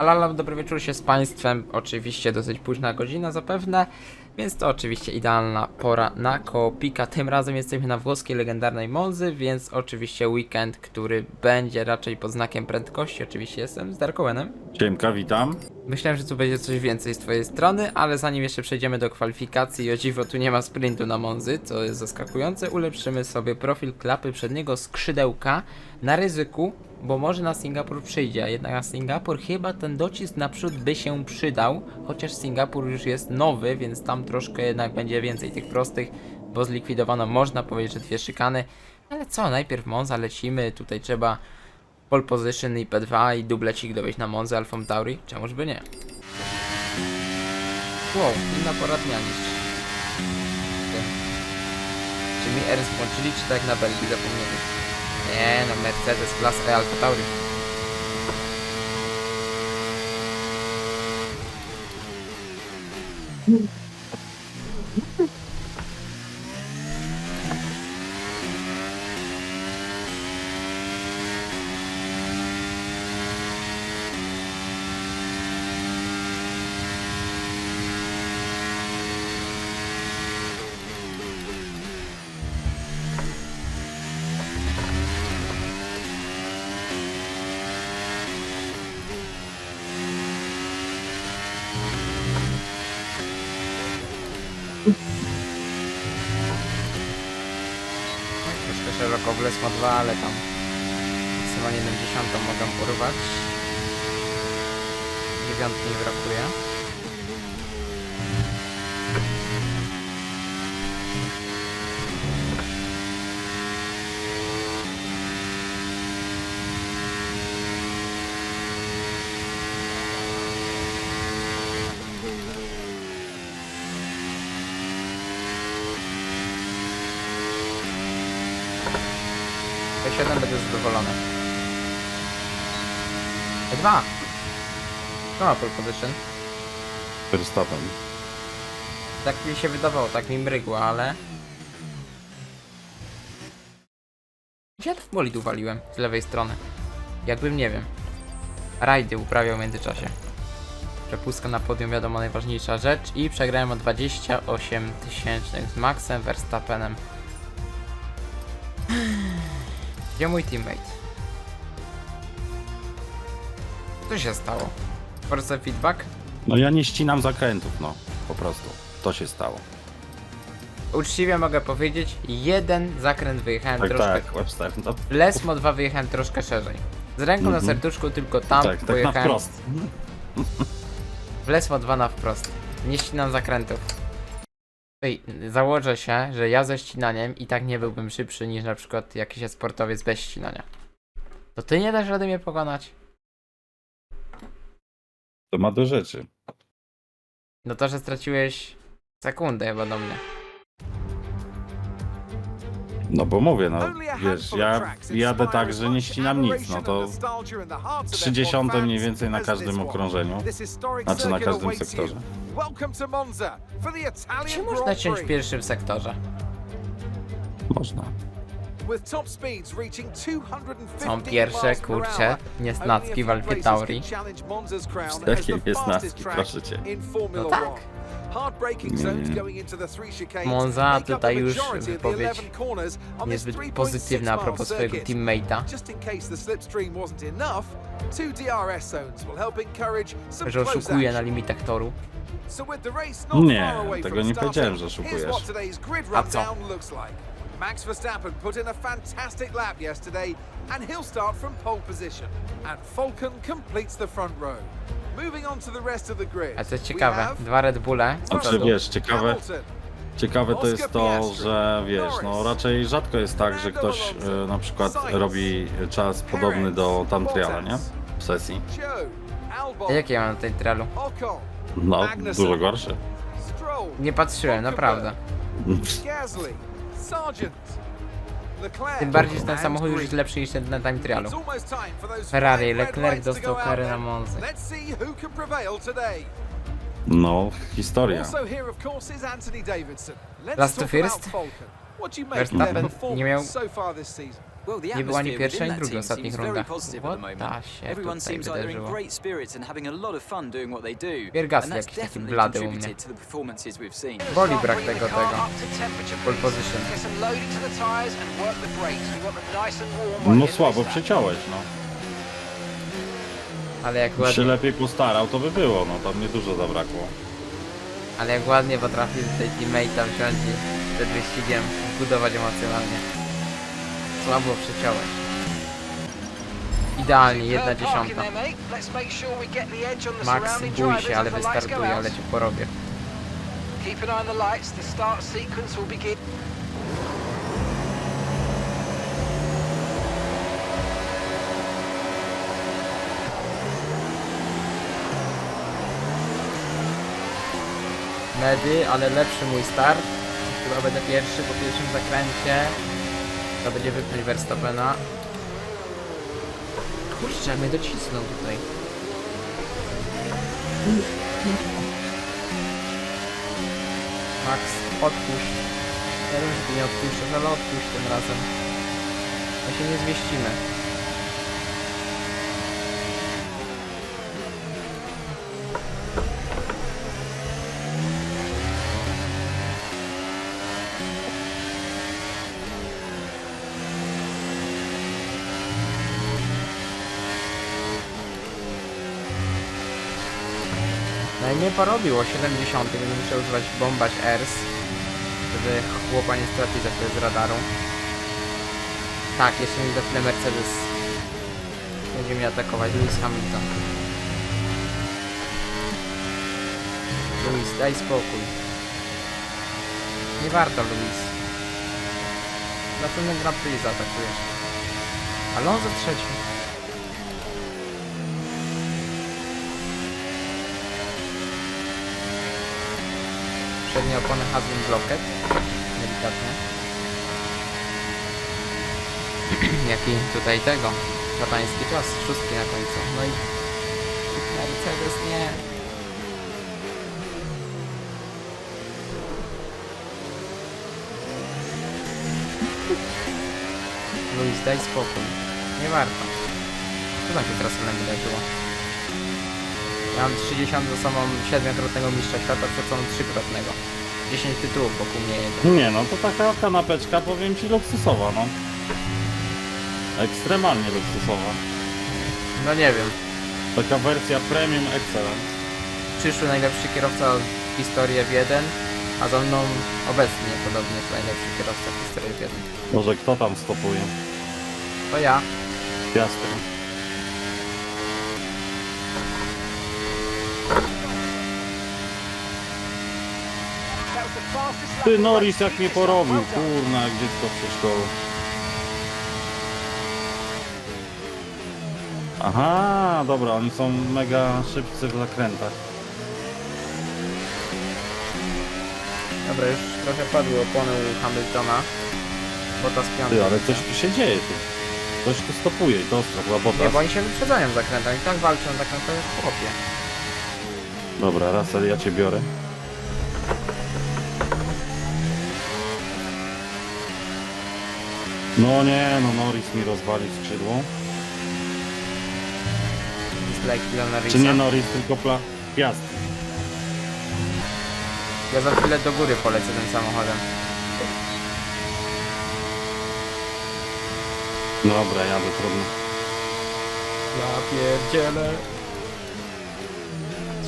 Alala, dobry wieczór się z Państwem. Oczywiście dosyć późna godzina zapewne, więc to oczywiście idealna pora na koopika. Tym razem jesteśmy na włoskiej legendarnej Monzy, więc oczywiście weekend, który będzie raczej pod znakiem prędkości. Oczywiście jestem z Darkowenem. Siemka, witam. Myślałem, że tu będzie coś więcej z Twojej strony, ale zanim jeszcze przejdziemy do kwalifikacji, o dziwo tu nie ma sprintu na Monzy, co jest zaskakujące, ulepszymy sobie profil klapy przedniego skrzydełka na ryzyku, bo może na Singapur przyjdzie, a jednak na Singapur chyba ten docisk naprzód by się przydał, chociaż Singapur już jest nowy, więc tam troszkę jednak będzie więcej tych prostych, bo zlikwidowano można powiedzieć, że dwie szykany, ale co, najpierw Monza lecimy, tutaj trzeba pole position i P2 i dublecik dowieść na Monza Alfą Tauri, czemuż by nie. Wow, inna pora dnia niż... Czy mi RS włączyli, czy tak na Belgii zapomnieli? Nie, no Mercedes Class E Alfa Tauri. Tak, troszkę Les ma 2, ale tam maksymalnie 70 mogę porwać. Dziewiątki mi brakuje. P7 będę zadowolony. E2! To ma pole position. Verstappen. Tak mi się wydawało, tak mi mrygło, ale... Gdzie ja to w bolid uwaliłem? Z lewej strony. Jakbym, nie wiem. Rajdy uprawiał w międzyczasie. Przepustka na podium, wiadomo, najważniejsza rzecz. I przegrałem o 28 tysięcznych z Maxem Verstappenem. Gdzie mój teammate? Co się stało? Forza feedback? No ja nie ścinam zakrętów, no. Po prostu. To się stało. Uczciwie mogę powiedzieć, jeden zakręt wyjechałem Tak, troszkę. tak, Webster. No, W Lesmo 2 wyjechałem troszkę szerzej. Z ręką na Mhm. serduszku tylko tam tak, tak na pojechałem. wprost. w Lesmo 2 na wprost. Nie ścinam zakrętów. Ej, założę się, że ja ze ścinaniem i tak nie byłbym szybszy niż na przykład jakiś sportowiec bez ścinania. To ty nie dasz rady mnie pokonać? To ma do rzeczy. No to, że straciłeś sekundę chyba do mnie. No bo mówię, no wiesz, ja jadę tak, że nie ścinam nic, no to 30 mniej więcej na każdym okrążeniu, znaczy na każdym sektorze. Czy można ciąć w pierwszym sektorze? Można. Są pierwsze, kurcze, niesnacki w Alfie Tauri. Jakie niesnaski, proszę cię. No tak. Monza tutaj już wypowiedź niezbyt pozytywna a propos swojego teammate'a. Że oszukuje na limitach toru. Nie, tego nie powiedziałem, że oszukujesz. A co? Max Verstappen put in a fantastic lap yesterday, and he'll start from pole position. And Falcon completes the front row. Moving on to the rest of the grid. A co jest we ciekawe, dwa Red Bulle z Znaczy przodu. wiesz, ciekawe, Hamilton, ciekawe to jest to, że wiesz, no raczej rzadko jest tak, że ktoś e, na przykład robi czas podobny do Tamtriala, nie? W sesji. Joe, A Albon, jakie ja mam na tej trialu? Ocon, No, dużo gorsze. Stroll, Nie patrzyłem, naprawdę. Gasly. Tym bardziej, że ten samochód już jest lepszy niż ten na time trialu. Ferrari, Leclerc dostał karę na. Monzy. No, historia. Last to first. Verstappen nie miał Nie było ani pierwszej, ani drugiej team ostatnich rundach. What się tutaj wydarzyło? jakiś taki blady u mnie. Boli brak tego, tego. Pole position. No słabo przeciąłeś, no. Ale jak się ładnie, lepiej postarał, to by było, no tam nie dużo zabrakło. ale jak ładnie potrafi tutaj teammate'a wziąć i przed wyścigiem budować emocjonalnie. Słabo przeciąłeś. Idealnie, jedna dziesiąta. Max, bój się, ale wystartuje, ale cię porobię. Keep an eye on the lights. The start sequence will begin. Medy, ale lepszy mój start. Chyba będę pierwszy po pierwszym zakręcie. To będzie wypchnąć Verstappena. Kurczę, mnie docisnął tutaj. Max, odpuść. Ja wiem, że ty nie odpuszczasz, ale odpuść tym razem. My się nie zmieścimy. Mnie porobił o 70, będę musiał używać bombać ERS, żeby chłopa nie stracić za chwilę z radaru. Tak, jeszcze nie za chwilę Mercedes będzie mnie atakować, Lewis Hamilton. Lewis, daj spokój. Nie warto, Lewis. Na pewno Grand Prix zaatakujesz. Alonso trzeci. Przednie opony has been blocked. Delikatnie. Jaki tutaj tego. Szatański czas. Szóstki na końcu. No i Mercedes nie. Luis, daj spokój. Nie warto. Co tam się teraz wydarzyło? Mam 30 za sobą 7-krotnego mistrza świata, przed sobą 3-krotnego. 10 tytułów wokół mnie jedzie. Nie no, to taka kanapeczka, powiem ci, luksusowa, no. Ekstremalnie luksusowa. No nie wiem. Taka wersja Premium Excellence. Przyszły najlepszy kierowca w historii F1, a za mną obecnie podobnie to najlepszy kierowca w historii F1. Może kto tam stopuje? To ja. Piastry. That was the fastest lap Ty Norris jak mnie porobił, kurna, jak dziecko w przedszkolu. Aha, dobra, oni są mega szybcy w zakrętach. Dobra, już trochę padły opony u Hamiltona. Bota z Ty, ale coś tu się dzieje tu. Coś tu stopuje i to ostro, chyba Nie, bo oni się wyprzedzają w zakrętach i tak walczą w zakrętach jak chłopie. Dobra, Russell, ja cię biorę. No nie, no Norris mi rozwalił skrzydło. Dislike dla Norrisa. Czy nie Norris, tylko pla... Piast. Ja za chwilę do góry polecę tym samochodem. Dobra, jadę trudno. Ja pierdzielę.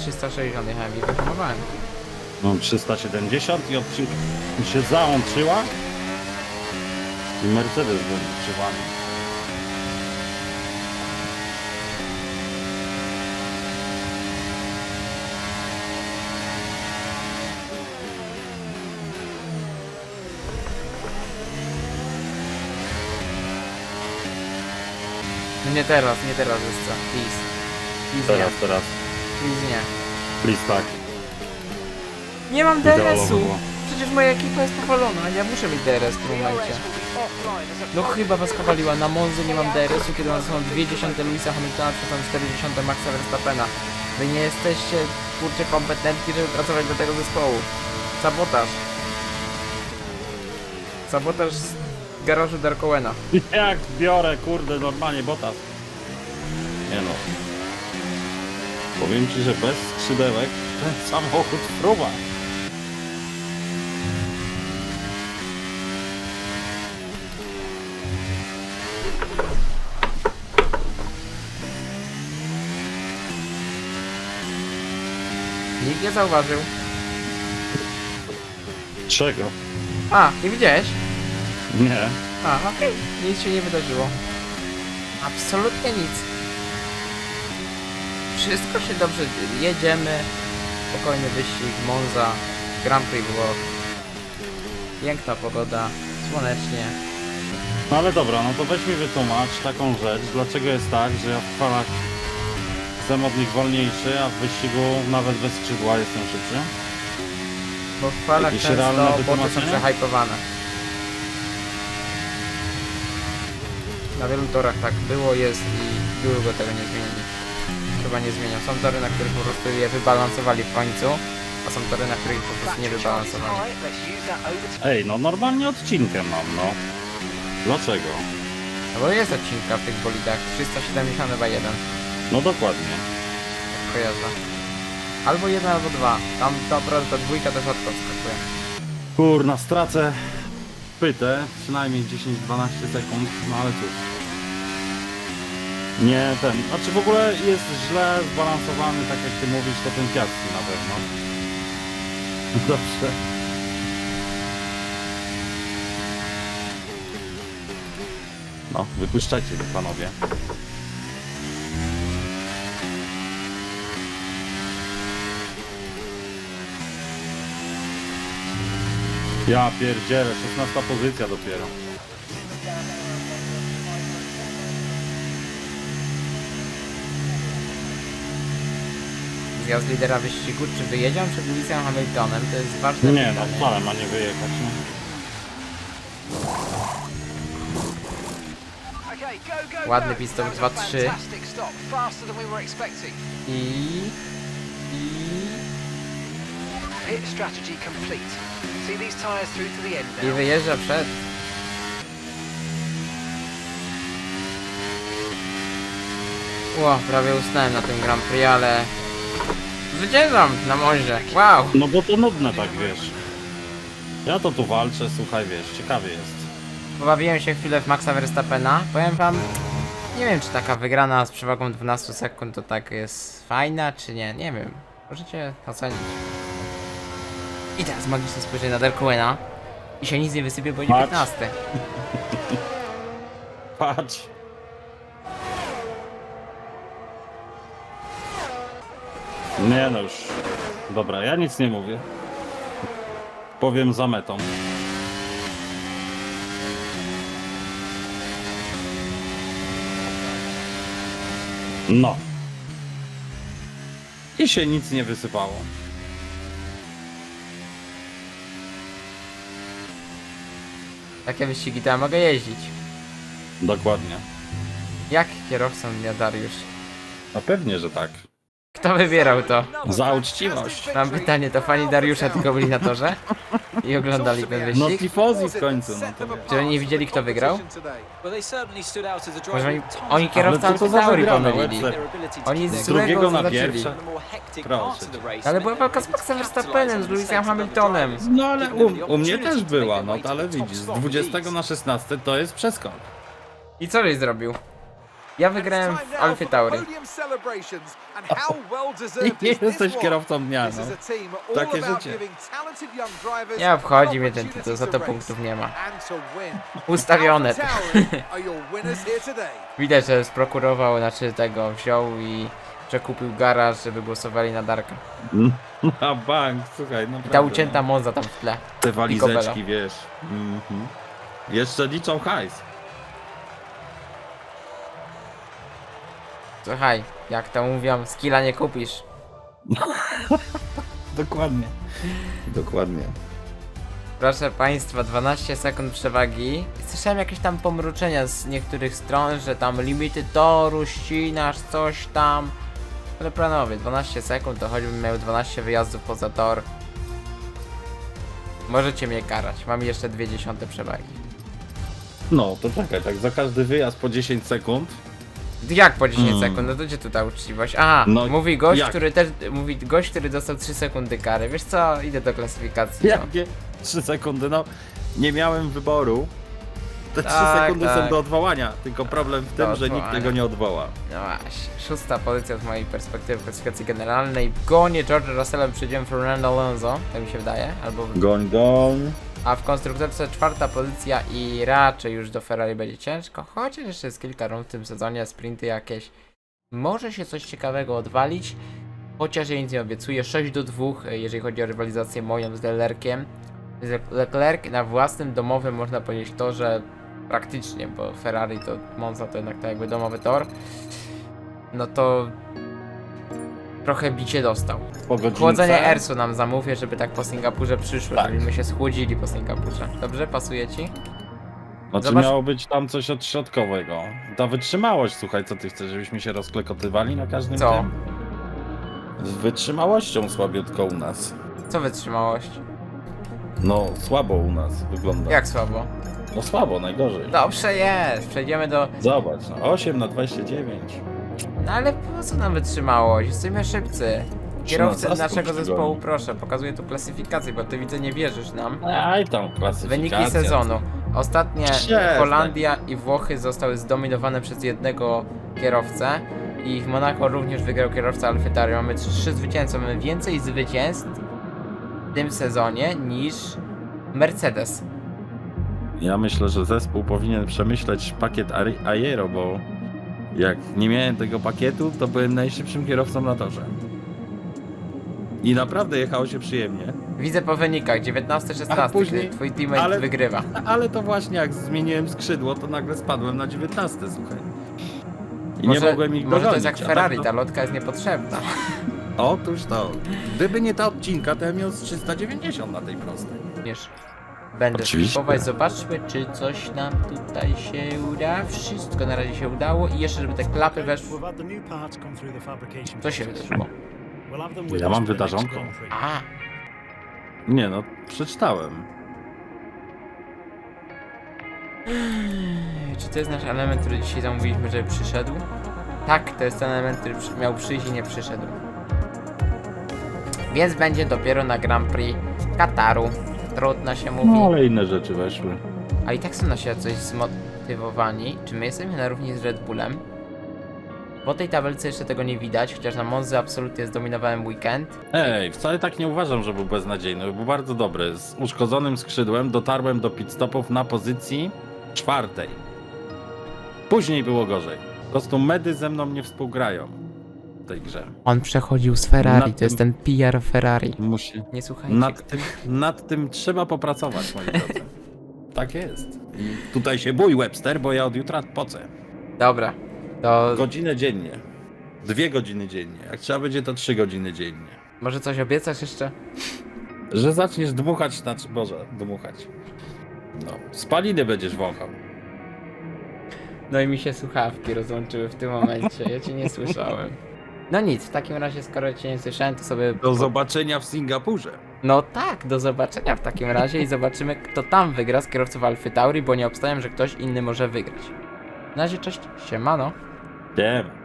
360 jechałem i wyhamowałem. Mam 370 i odcinka mi się załączyła. I Mercedes będzie przywany. No nie teraz, nie teraz jeszcze. Please. Please Teraz, nie. teraz. Please nie. Please tak. Nie mam Idealowo DRS-u. było. Przecież moja ekipa jest powalona. Ja muszę mieć DRS w tym momencie. No chyba was powaliła. Na Monzy nie mam DRS-u, kiedy mam są 20 Louisa Hamiltona, czy są 40 Maxa Verstappena. Wy nie jesteście, kurczę, kompetentni, żeby pracować do tego zespołu. Sabotaż. Sabotaż z garażu Darkowena. Jak biorę, kurde, normalnie botas. Nie no. Powiem ci, że bez skrzydełek ten samochód fruwa. Nie zauważył. Czego? A, nie widziałeś? Nie. A, okej. Nic się nie wydarzyło. Absolutnie nic. Wszystko się dobrze dzieje. Jedziemy. Spokojny wyścig. Monza. Grand Prix Włoch. Piękna pogoda. Słonecznie. No ale dobra, no to weź mi wytłumacz taką rzecz, dlaczego jest tak, że ja w falach jestem od nich wolniejszy, a w wyścigu nawet bez skrzydła jestem szybszy? Bo w falach Jakieś realne często boty są wytłumaczenie? przehypowane. Na wielu torach tak było, jest i długo tego nie zmienili. Chyba nie zmienią. Są tory, na których po prostu je wybalansowali w końcu, a są tory, na których po prostu nie wybalansowali. Ej, no normalnie odcinkiem mam, no. Dlaczego? No bo jest odcinka w tych bolidach, 372.1, No dokładnie. kojarzę. Albo jeden, albo dwa. Tam to ta dwójka też rzadko wskakuje. Kurna, stracę pytę, przynajmniej 10-12 sekund, no ale cóż. Nie, ten, znaczy w ogóle jest źle zbalansowany, tak jak ty mówisz, to ten piaski na pewno. Dobrze. No, wypuszczajcie go, panowie. Ja pierdzielę, 16 pozycja dopiero. Zjazd lidera wyścigu, czy wyjedzią przed Lewisem Hamiltonem? To jest ważne Nie no, pytanie. wcale ma nie wyjechać. No. Ładny was a 2-3. Fantastic Pit strategy complete. See these tyres through to the end I now. wyjeżdża przed. Ło, prawie usnąłem na tym Grand Prix, ale... Zwyciężam na morze. Wow! no bo to nudne tak, wiesz. Ja to tu walczę, słuchaj, wiesz, ciekawie jest. Pobawiłem się chwilę w Maxa Verstappena. Powiem wam, nie wiem czy taka wygrana z przewagą 12 sekund to tak jest fajna, czy nie. Nie wiem. Możecie ocenić. I teraz magiczne spojrzenie na Darkowena. I się nic nie wysypie, bo będzie Patrz. 15. Patrz. Nie no już. Dobra, ja nic nie mówię. Powiem za metą. No. I się nic nie wysypało. Takie wyścigi to ja mogę jeździć. Dokładnie. Jak kierowcą Dariusz? A pewnie, że tak. Kto wybierał to? Za uczciwość. Mam pytanie, to fani Dariusza tylko byli na torze? I oglądali ten No wyścig? tifozi w końcu, no to wiesz. Czy oni nie widzieli, kto wygrał? Może oni, oni Ale co to za wygrana, pomylili. Webster? Oni z drugiego na zaznaczyli. pierwsze. Proszę. Ale była walka z Maxem Verstappenem, z Lewisem Hamiltonem. No ale u, u mnie też była, no to ale widzisz, z spot with 20 ease. na 16 to jest przeskok. I co żeś zrobił? Ja wygrałem w Alfie Tauri. Nie jesteś kierowcą dnia, no. Takie życie. Nie obchodzi mnie ten tytuł, za to punktów nie ma. Ustawione to. Widać, że sprokurował, znaczy tego wziął i przekupił garaż, żeby głosowali na Darka. Na bank, słuchaj, no I ta ucięta Monza tam w tle. Te walizeczki, wiesz. Mhm. Jeszcze liczą hajs. Słuchaj, jak to mówią, skilla nie kupisz. Dokładnie. Dokładnie. Proszę Państwa, 12 sekund przewagi. Słyszałem jakieś tam pomruczenia z niektórych stron, że tam limity toru, ścinasz, coś tam. Ale planowie, 12 sekund, to choćbym miał 12 wyjazdów poza tor. Możecie mnie karać, mam jeszcze dwie dziesiąte przewagi. No, to czekaj, tak za każdy wyjazd po 10 sekund. Jak po 10 Hmm. sekund? No to gdzie tu ta uczciwość? Aha, No, mówi gość, jak? który też. Mówi gość, który dostał 3 sekundy kary. Wiesz co? Idę do klasyfikacji. No. Jakie? 3 sekundy, no. Nie miałem wyboru. Te 3 Tak, sekundy tak. są do odwołania, tylko problem w tym, że nikt odwołania. tego nie odwoła. No właśnie, szósta pozycja z mojej perspektywy w klasyfikacji generalnej. Gonię George'a Russella, przyjdziemy Fernando Alonso, tak mi się wydaje. Albo Goń, goń. A w konstruktorce czwarta pozycja i raczej już do Ferrari będzie ciężko, chociaż jeszcze jest kilka rund w tym sezonie, sprinty jakieś. Może się coś ciekawego odwalić, chociaż ja nic nie obiecuję. 6 do 2, jeżeli chodzi o rywalizację moją z Leclerciem. Leclerc na własnym domowym można powiedzieć to, że praktycznie, bo Ferrari to Monza to jednak tak jakby domowy tor, no to trochę bicie dostał. Po godzince. Chłodzenie Ersu nam zamówię, żeby tak po Singapurze przyszło, Tak. żebyśmy się schłodzili po Singapurze. Dobrze, pasuje ci? Znaczy Zobacz- miało być tam coś odśrodkowego. Ta wytrzymałość, słuchaj, co ty chcesz, żebyśmy się rozklekotywali na każdym Co? tym? Z wytrzymałością słabiutko u nas. Co wytrzymałość? No, słabo u nas wygląda. Jak słabo? No słabo, najgorzej. Dobrze jest, przejdziemy do... Zobacz, no 8 na 29. No ale po co nam wytrzymałość? Jesteśmy szybcy. Kierowcy naszego zespołu, proszę, pokazuję tu klasyfikację, bo ty widzę nie wierzysz nam. Aj tam klasyfikacja. Wyniki sezonu. Ostatnie Przestań. Holandia i Włochy zostały zdominowane przez jednego kierowcę. I w Monako również wygrał kierowca Alfetari. Mamy trzy zwycięstwa. Mamy więcej zwycięstw w tym sezonie niż Mercedes. Ja myślę, że zespół powinien przemyśleć pakiet Ari- Aero, bo jak nie miałem tego pakietu, to byłem najszybszym kierowcą na torze. I naprawdę jechało się przyjemnie. Widzę po wynikach 19-16, A później- twój teammate ale- wygrywa. Ale to właśnie jak zmieniłem skrzydło, to nagle spadłem na 19, słuchaj. I może, nie mogłem ich Może to jest dogonić, jak a Ferrari, tak ta lotka jest niepotrzebna. to- Otóż to. Gdyby nie ta odcinka, to ja miał z 390 na tej prostej. Również będę Oczywiście. spróbować. Zobaczmy, czy coś nam tutaj się uda. Wszystko na razie się udało i jeszcze, żeby te klapy weszły. Co się wydarzyło? Ja mam wydarzonko. A, Nie no, przeczytałem. czy to jest nasz element, który dzisiaj zamówiliśmy, żeby przyszedł? Tak, to jest ten element, który przy- miał przyjść i nie przyszedł. Więc będzie dopiero na Grand Prix Kataru. Trudno się mówi. No ale inne rzeczy weszły. A i tak są nasi coś zmotywowani. Czy my jesteśmy na równi z Red Bullem? Po tej tabelce jeszcze tego nie widać, chociaż na Monzy absolutnie zdominowałem weekend. Ej, wcale tak nie uważam, że był beznadziejny. Był bardzo dobry. Z uszkodzonym skrzydłem dotarłem do pit stopów na pozycji czwartej. Później było gorzej. Po prostu medy ze mną nie współgrają tej grze. On przechodził z Ferrari, Nad to jest tym- ten PR Ferrari. Musi. Nie słuchajcie. Nad tym, nad tym trzeba popracować, moi drodzy. Tak jest. I tutaj się bój, Webster, bo ja od jutra pocę. Dobra, to Godzinę dziennie. Dwie godziny dziennie. Jak trzeba będzie, to trzy godziny dziennie. może coś obiecasz jeszcze? Że zaczniesz dmuchać, znaczy, Boże, dmuchać. No, spaliny będziesz wąchał. No i mi się słuchawki rozłączyły w tym momencie, ja cię nie słyszałem. No nic, w takim razie skoro cię nie słyszałem, to sobie... Do zobaczenia w Singapurze. No tak, do zobaczenia w takim razie i zobaczymy kto tam wygra z kierowców Alfy Tauri, bo nie obstawiam, że ktoś inny może wygrać. Na razie cześć, siemano. Wiem.